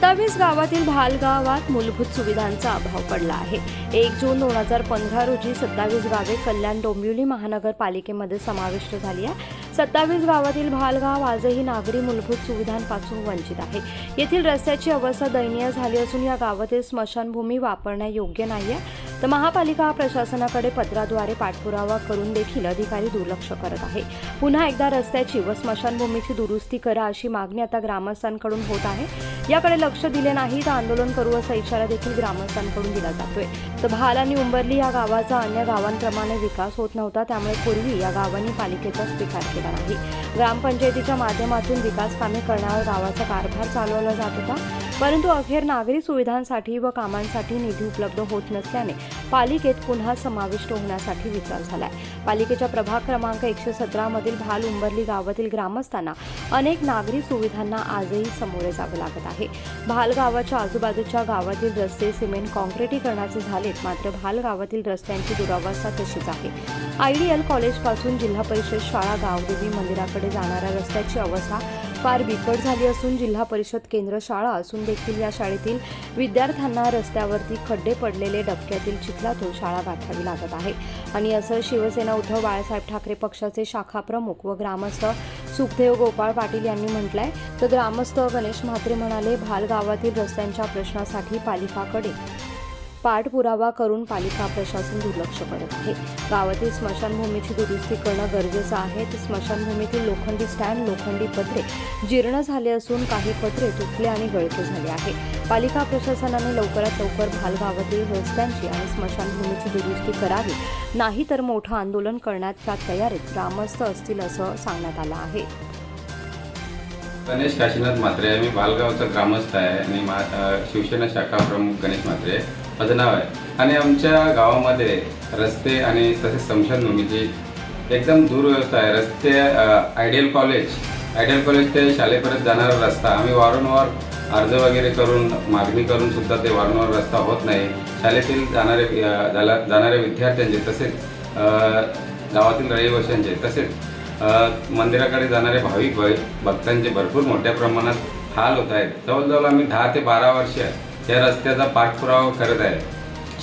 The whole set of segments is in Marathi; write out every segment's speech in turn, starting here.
सत्तावीस गावातील भाल गावात मूलभूत सुविधांचा अभाव पडला आहे. एक जून दोन हजार पंधरा रोजी सत्तावीस गावे कल्याण डोंबिवली महानगरपालिकेमध्ये समाविष्ट झाली आहे. सत्तावीस गावातील भालगाव आजही नागरी मूलभूत सुविधांपासून वंचित आहे. येथील रस्त्याची अवस्था दयनीय झाली असून या गावातील स्मशानभूमी वापरण्यायोग्य नाही आहे तर महापालिका प्रशासनाकडे पत्राद्वारे पाठपुरावा करून देखील अधिकारी दुर्लक्ष करत आहे. पुन्हा एकदा रस्त्याची व स्मशानभूमीची दुरुस्ती करा अशी मागणी आता ग्रामस्थांकडून होत आहे. याकडे लक्ष दिले नाही तर आंदोलन करू असा इशारा देखील ग्रामस्थांकडून दिला जातोय. तर भाल आणि उंबरली या गावाचा अन्य गावांप्रमाणे विकास होत नव्हता त्यामुळे पूर्वी या गावांनी पालिकेचा स्वीकार केला नाही. ग्रामपंचायतीच्या माध्यमातून विकास कामे करण्यावर गावाचा कारभार चालवला जात होता परंतु अखेर नागरी सुविधांसाठी व कामांसाठी निधी उपलब्ध होत नसल्याने पालिकेत पुन्हा समाविष्ट होण्यासाठी विचार झालाय. पालिकेच्या प्रभाग क्रमांक एकशे सतरामधील भाल उंबरली गावातील ग्रामस्थांना अनेक नागरी सुविधांना आजही सामोरे जावे लागत आहे. भाल गावाच्या आजूबाजूच्या गावातील रस्ते सिमेंट काँक्रिटीकरणाचे झालेत मात्र भाल गावातील रस्त्यांची दुरावस्था तशीच आहे. आयडीएल कॉलेजपासून जिल्हा परिषद शाळा गावदेवी मंदिराकडे जाणाऱ्या रस्त्याची अवस्था फार बिकट झाली असून जिल्हा परिषद केंद्र शाळा असून देखील या शाळेतील विद्यार्थ्यांना रस्त्यावरती खड्डे पडलेले डबक्यातील चिखलातून शाळा गाठावी लागत आहे. आणि असं शिवसेना उद्धव बाळासाहेब ठाकरे पक्षाचे शाखा प्रमुख व ग्रामस्थ सुखदेव गोपाळ पाटील यांनी म्हटलंय तर ग्रामस्थ गणेश म्हात्रे म्हणाले भाल गावातील रस्त्यांच्या प्रश्नासाठी पालिकाकडे पाठपुरावा करून पालिका प्रशासन दुर्लक्ष करत आहे. गावातील स्मशानभूमीची दुरुस्ती करणं गरजेचं आहे. तर स्मशानभूमीतील लोखंडी स्टँड लोखंडी पत्रे जीर्ण झाले असून काही पत्रे तुटले आणि गळके झाले आहे. पालिका प्रशासनाने लवकरात लवकर भाल गावातील रस्त्यांची आणि स्मशानभूमीची दुरुस्ती करावी. नाही तर मोठं आंदोलन करण्याच्या तयारीत ग्रामस्थ असतील असं सांगण्यात आलं आहे. गणेश काशीनाथ म्हात्रे मी बालगावचा ग्रामस्थ आहे आणि मा शिवसेना शाखा प्रमुख गणेश म्हात्रे माझं नाव आहे. आणि आमच्या गावामध्ये रस्ते आणि तसेच स्मशानभूमीची एकदम दुर्व्यवस्था आहे. रस्ते आयडियल कॉलेज आयडियल कॉलेज ते शाळेपर्यंत जाणारा रस्ता. आम्ही वारंवार अर्ज वगैरे करून मागणी करून सुद्धा ते वारंवार रस्ता होत नाही. शाळेतील जाणारे जाणाऱ्या विद्यार्थ्यांचे तसेच गावातील रहिवाशांचे तसेच मंदिराकडे जाणारे भाविक भय भक्तांचे भरपूर मोठ्या प्रमाणात हाल होत आहेत. जवळजवळ आम्ही दहा ते बारा वर्ष या रस्त्याचा पाठपुरावा करत आहे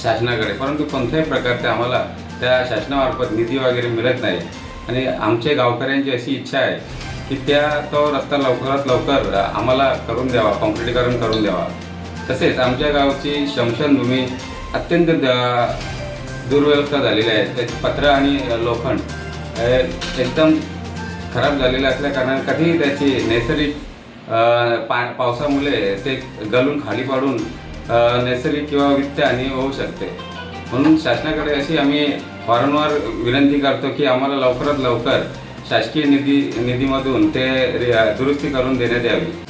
शासनाकडे. परंतु कोणत्याही प्रकारचे आम्हाला त्या शासनामार्फत निधी वगैरे मिळत नाही. आणि आमच्या गावकऱ्यांची अशी इच्छा आहे की त्या तो रस्ता लवकरात लवकर आम्हाला करून द्यावा कॉन्क्रिटीकरण करून द्यावा. तसेच आमच्या गावची शमशानभूमी अत्यंत द- दुर्व्यवस्था झालेली आहे. त्याची पत्र आणि लोखंड एकदम खराब झालेलं असल्या कारणाने कधीही त्याची नैसर्गिक पा पावसामुळे ते गलून खाली पाडून नैसर्गिक किंवा वित्त हानी होऊ शकते. म्हणून शासनाकडे अशी आम्ही वारंवार विनंती करतो की आम्हाला लवकरात लवकर शासकीय निधी निधीमधून ते दुरुस्ती करून देण्यात यावी.